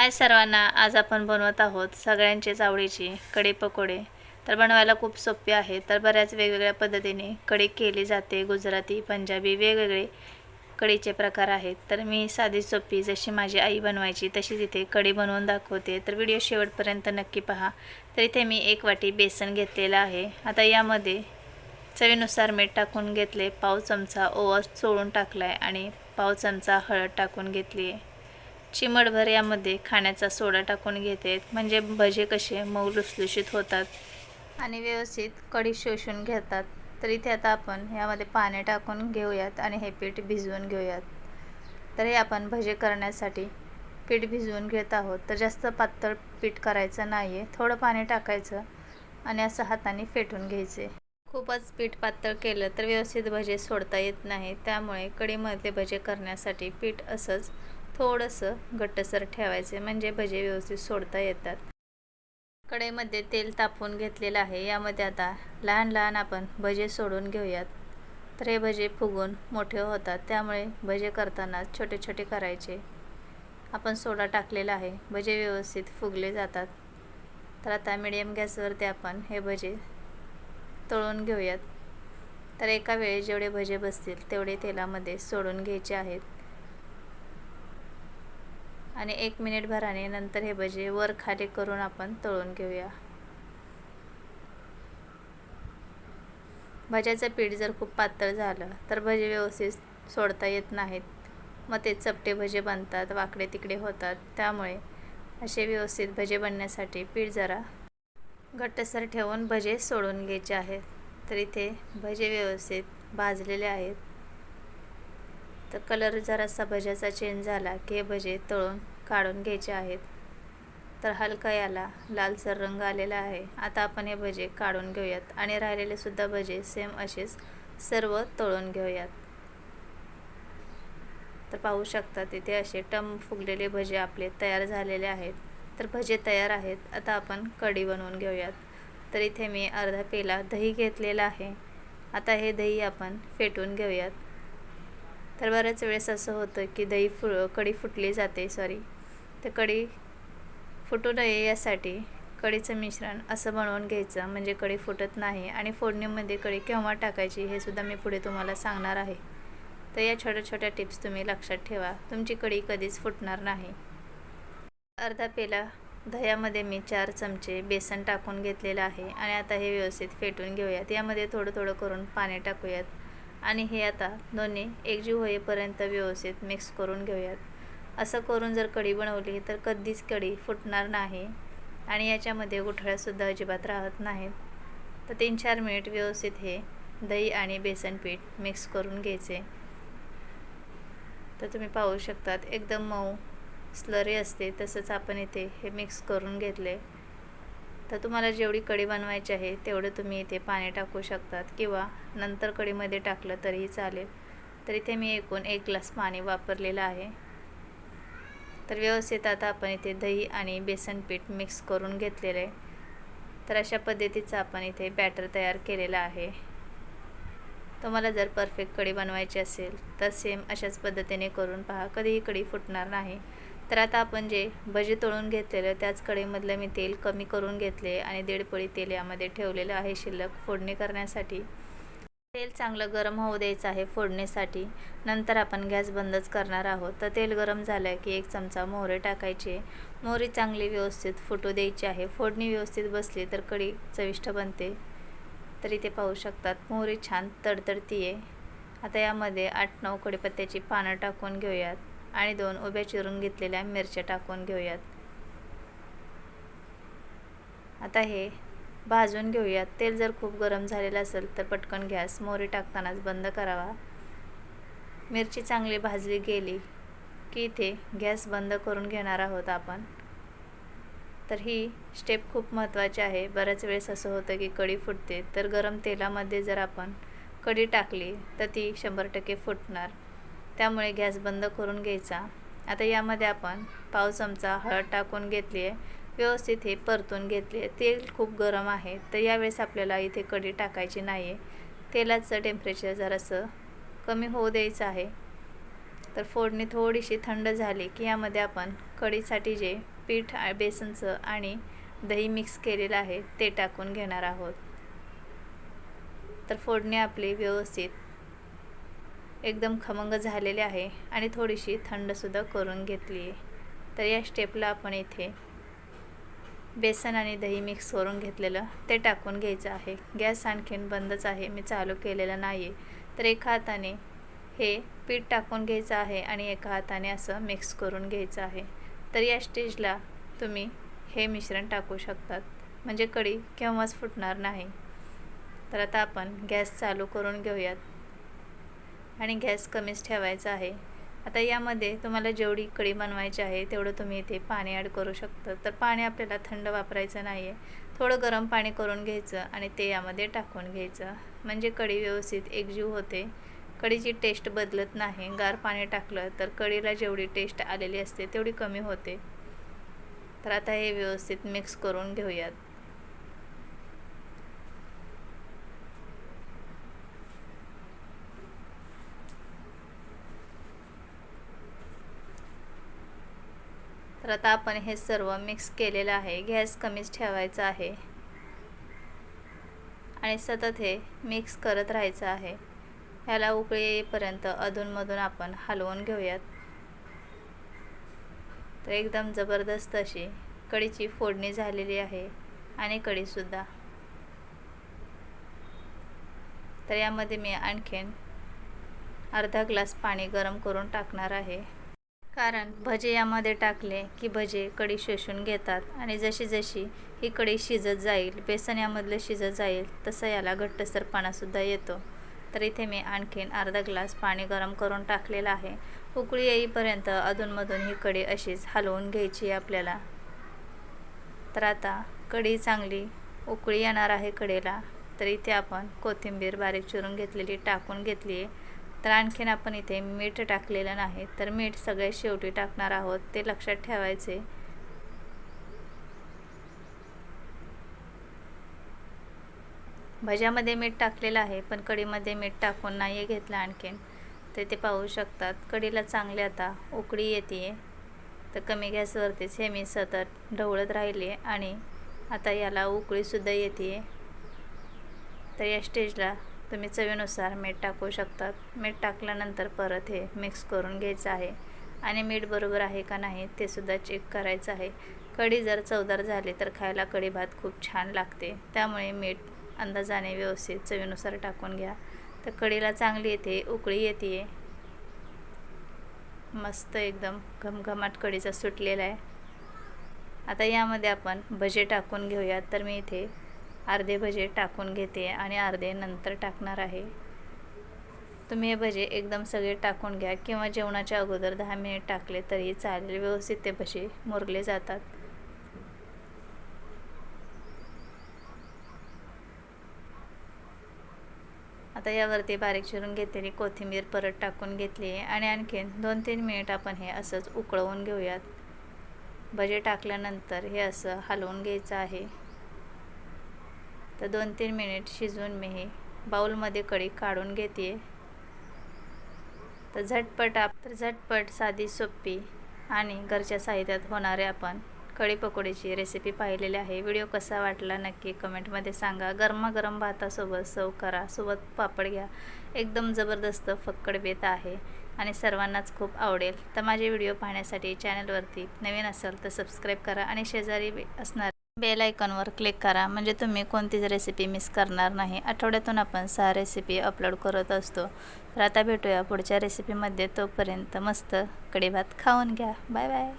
हाय सर्वांना आज आपण बनवत आहोत सगळ्यांचेच आवडीची कढी पकोडे. तर बनवायला खूप सोपे आहे तर बऱ्याच वेगवेगळ्या पद्धतीने कढी केली जाते. गुजराती पंजाबी वेगवेगळे कढीचे प्रकार आहेत. तर मी साधी सोपी जशी माझी आई बनवायची तशीच तिथे कढी बनवून दाखवते. तर व्हिडिओ शेवटपर्यंत नक्की पहा. तर इथे मी एक वाटी बेसन घेतलेलं आहे. आता यामध्ये चवीनुसार मीठ टाकून घेतले पाव चमचा ओवा चोळून टाकला आहे आणि पाव चमचा हळद टाकून घेतली आहे चिमटभर यामध्ये खाण्याचा सोडा टाकून घेते. म्हणजे भजे कसे मऊ लुसलुशीत होतात. आणि व्यवस्थित कढी शोषून घेतात. तर इथे आता आपण यामध्ये पाणी टाकून घेऊयात आणि हे पीठ भिजवून घेऊयात. तर हे आपण भजे करण्यासाठी पीठ भिजवून घेत आहोत. तर जास्त पातळ पीठ करायचं नाही आहे थोडं पाणी टाकायचं आणि असं हाताने फेटून घ्यायचे. खूपच पीठ पातळ केलं तर व्यवस्थित भजे सोडता येत नाही त्यामुळे कडीमध्ये भजे करण्यासाठी पीठ असंच थोडंसं घट्टसर ठेवायचे म्हणजे भजे व्यवस्थित सोडता येतात. कढईमध्ये तेल तापवून घेतलेलं आहे. यामध्ये आता लहान लहान आपण भजे सोडून घेऊयात. तर हे भजे फुगून मोठे होतात त्यामुळे भजे करताना छोटे छोटे करायचे. आपण सोडा टाकलेला आहे. भजे व्यवस्थित फुगले जातात. तर आता मिडियम गॅसवरती आपण हे भजे तळून घेऊयात. तर एका वेळी जेवढे भजे बसतील तेवढे तेलामध्ये सोडून घ्यायचे आहेत. आणि एक मिनिट भराने नंतर हे भजे वर खाली करून आपण तळून घेऊया. भज्याचं पीठ जर खूप पातळ झालं तर भजे व्यवस्थित सोडता येत नाहीत. मग ते चपटे भजे बनतात वाकडे तिकडे होतात. त्यामुळे असे व्यवस्थित भजे बनण्यासाठी पीठ जरा घट्टसर ठेवून भजे सोडून घ्यायचे आहेत. तर इथे भजे व्यवस्थित भाजलेले आहेत. तर कलर जरासा भज्याचा चेंज झाला की हे भजे तळून काढून घ्यायचे आहेत. तर हलका याला लालसर रंग आलेला आहे. आता आपण हे भजे काढून घेऊयात आणि राहिलेले सुद्धा भजे सेम असेच सर्व तळून घेऊयात. तर पाहू शकता तिथे असे टम फुगलेले भजे आपले तयार झालेले आहेत. तर भजे तयार आहेत. आता आपण कढी बनवून घेऊयात. तर इथे मी अर्धा पेला दही घेतलेला आहे. आता हे दही आपण फेटून घेऊयात. तर बऱ्याच वेळेस असं होतं की दही फु कढी फुटली जाते सॉरी तर कढी फुटू नये यासाठी कढीचं मिश्रण असं बनवून घ्यायचं म्हणजे कढी फुटत नाही आणि फोडणीमध्ये कढी केव्हा टाकायची हे सुद्धा मी पुढे तुम्हाला सांगणार आहे. तर या छोट्या छोट्या टिप्स तुम्ही लक्षात ठेवा. तुमची कढी कधीच फुटणार नाही. अर्धा पेला दह्यामध्ये मी चार चमचे बेसन टाकून घेतलेलं आहे आणि आता हे व्यवस्थित फेटून घेऊयात. यामध्ये थोडं थोडं करून पाणी टाकूयात. आणि हे आता दोन्ही एकजीव होईपर्यंत व्यवस्थित मिक्स करून घेऊयात. असं करून जर कढी बनवली तर कधीच कढी फुटणार नाही आणि याच्यामध्ये गुठळ्यासुद्धा अजिबात राहत नाहीत. तर तीन चार मिनिट व्यवस्थित हे दही आणि बेसन पीठ मिक्स करून घ्यायचे. तर तुम्ही पाहू शकतात एकदम मऊ स्लरी असते तसंच आपण इथे हे मिक्स करून घेतले. तर तुम्हाला जेवढी कढी बनवायची आहे तेवढं तुम्ही इथे पाणी टाकू शकतात किंवा नंतर कढीमध्ये टाकलं तरीही चालेल. तर इथे मी एकूण एक ग्लास पाणी वापरलेलं आहे. तर व्यवस्थित आता आपण इथे दही आणि बेसन पीठ मिक्स करून घेतलेलं आहे. तर अशा पद्धतीचं आपण इथे बॅटर तयार केलेलं आहे. तुम्हाला जर परफेक्ट कढी बनवायची असेल तर सेम अशाच पद्धतीने करून पहा. कधीही कढी फुटणार नाही. तर आता आपण जे भजी तळून घेतलेलं त्याच कढईमधलं मी तेल कमी करून घेतले आणि दीड पळी तेल यामध्ये ठेवलेलं आहे शिल्लक फोडणी करण्यासाठी. तेल चांगलं गरम होऊ द्यायचं आहे फोडणीसाठी. नंतर आपण गॅस बंदच करणार आहोत. तर तेल गरम झालं की एक चमचा मोहरे टाकायचे. मोहरी चांगली व्यवस्थित फुटू द्यायची आहे. फोडणी व्यवस्थित बसली तर कढी चविष्ट बनते. तर इथे पाहू शकतात. मोहरी छान तडतडती आहे आता यामध्ये आठ नऊ कडीपत्त्याची पानं टाकून घेऊयात. आणि दोन उभ्या चिरून घेतलेल्या मिरच्या टाकून घेऊयात. आता हे भाजून घेऊयात. तेल जर खूप गरम झालेलं असेल तर पटकन गॅस मोहरी टाकतानाच बंद करावा. मिरची चांगली भाजली गेली की इथे गॅस बंद करून घेणार आहोत आपण. तर ही स्टेप खूप महत्त्वाची आहे. बऱ्याच वेळेस असं होतं की कढी फुटते. तर गरम तेलामध्ये जर आपण कढी टाकली तर ती शंभर टक्के फुटणार. त्यामुळे गॅस बंद करून घ्यायचा. आता यामध्ये आपण पाव चमचा हळद टाकून घेतली आहे व्यवस्थित हे परतून घेतले तेल खूप गरम आहे तर यावेळेस आपल्याला इथे कढी टाकायची नाही आहे तेलाचं टेम्परेचर जरासं कमी होऊ द्यायचं आहे. तर फोडणी थोडीशी थंड झाली की यामध्ये आपण कढीसाठी जे पीठ बेसनचं आणि दही मिक्स केलेलं आहे ते टाकून घेणार आहोत. तर फोडणी आपली व्यवस्थित एकदम खमंग झालेले आहे आणि थोडीशी थंडसुद्धा करून घेतली आहे. तर या स्टेपला आपण इथे बेसन आणि दही मिक्स करून घेतलेलं ते टाकून घ्यायचं आहे. गॅस आणखीन बंदच आहे. मी चालू केलेलं नाही आहे तर एका हाताने हे पीठ टाकून घ्यायचं आहे आणि एका हाताने असं मिक्स करून घ्यायचं आहे. तर या स्टेजला तुम्ही हे मिश्रण टाकू शकतात. म्हणजे कढी केव्हाच फुटणार नाही. तर आता आपण गॅस चालू करून घेऊयात. आणि गॅस कमीच ठेवायचा आहे. आता यामध्ये तुम्हाला जेवढी कढी बनवायची आहे तेवढं तुम्ही इथे पाणी ॲड करू शकता. तर पाणी आपल्याला थंड वापरायचं नाही आहे थोडं गरम पाणी करून घ्यायचं आणि ते यामध्ये टाकून घ्यायचं. म्हणजे कढी व्यवस्थित एकजीव होते. कढीची टेस्ट बदलत नाही. गार पाणी टाकलं तर कढीला जेवढी टेस्ट आलेली असते तेवढी कमी होते. तर आता हे व्यवस्थित मिक्स करून घेऊयात. तर आता आपण हे सर्व मिक्स केलेलं आहे. गॅस कमीच ठेवायचा आहे. आणि सतत हे मिक्स करत राहायचं आहे. ह्याला उकळी येईपर्यंत अधूनमधून आपण हलवून घेऊयात. तर एकदम जबरदस्त अशी कढीची फोडणी झालेली आहे आणि कढीसुद्धा तर यामध्ये मी आणखीन अर्धा ग्लास पाणी गरम करून टाकणार आहे. कारण भजे यामध्ये टाकले की भजे कढी शोषून घेतात आणि जशी जशी ही कढी शिजत जाईल बेसन यामधलं शिजत जाईल तसं याला घट्टसरपणासुद्धा येतो. तर इथे मी आणखीन अर्धा ग्लास पाणी गरम करून टाकलेलं आहे. उकळी येईपर्यंत अधूनमधून ही कढी अशीच हलवून घ्यायची आहे आपल्याला. तर आता कढी चांगली उकळी येणार आहे कढीला. तर इथे आपण कोथिंबीर बारीक चिरून घेतलेली टाकून घेतली आहे. तर आणखीन आपण इथे मीठ टाकलेलं नाही तर मीठ सगळ्यात शेवटी टाकणार आहोत ते लक्षात ठेवायचे. भज्यामध्ये मीठ टाकलेलं आहे पण कढीमध्ये मीठ टाकून नाही घेतलं आणखीन. तर ते पाहू शकतात. कढीला चांगली आता उकळी येते तर कमी गॅसवरतीच हे मी सतत ढवळत राहिले आणि आता याला उकळीसुद्धा येते तर या स्टेजला तुम्ही चवीनुसार मीठ टाकू शकतात. मीठ टाकल्यानंतर परत हे मिक्स करून घ्यायचं आहे. आणि मीठ बरोबर आहे का नाही ते सुद्धा चेक करायचं आहे. कढी जर चवदार झाली तर खायला कढी भात खूप छान लागते. त्यामुळे मीठ अंदाजाने व्यवस्थित चवीनुसार टाकून घ्या. तर कढीला चांगली येते उकळी येते. मस्त एकदम घमघमाट कढीचा सुटलेला आहे. आता यामध्ये आपण भजे टाकून घेऊयात. तर मी इथे अर्धे भजे टाकून घेते आणि अर्धे नंतर टाकणार आहे. तुम्ही हे भजे एकदम सगळे टाकून घ्या किंवा जेवणाच्या अगोदर दहा मिनिट टाकले तरी चालेल. व्यवस्थित ते भजे मुरले जातात. आता यावरती बारीक चिरून घेतलेली कोथिंबीर परत टाकून घेतली आहे आणि आणखीन दोन तीन मिनिट आपण हे असंच उकळवून घेऊयात. भजे टाकल्यानंतर हे असं हलवून घ्यायचं आहे. तर दोन तीन मिनिट शिजवून मी हे बाऊलमध्ये कढी काढून घेते. तर झटपट आप तर झटपट साधी सोपी आणि घरच्या साहित्यात होणारे आपण कढी पकोडीची रेसिपी पाहिलेली आहे. व्हिडिओ कसा वाटला नक्की कमेंटमध्ये सांगा. गरमागरम भातासोबत सर्व करा. सोबत पापड घ्या. एकदम जबरदस्त फक्कड बेत आहे आणि सर्वांनाच खूप आवडेल. तर माझे व्हिडिओ पाहण्यासाठी चॅनलवरती नवीन असेल तर सबस्क्राईब करा आणि शेजारी असणार बेल आयकॉनवर क्लिक करा. म्हणजे तुम्ही कोणतीच रेसिपी मिस करणार नाही. आठवड्यातून आपण सहा रेसिपी अपलोड करत असतो. तर आता भेटूया पुढच्या रेसिपीमध्ये तोपर्यंत मस्त कढी भात खाऊन घ्या. Bye bye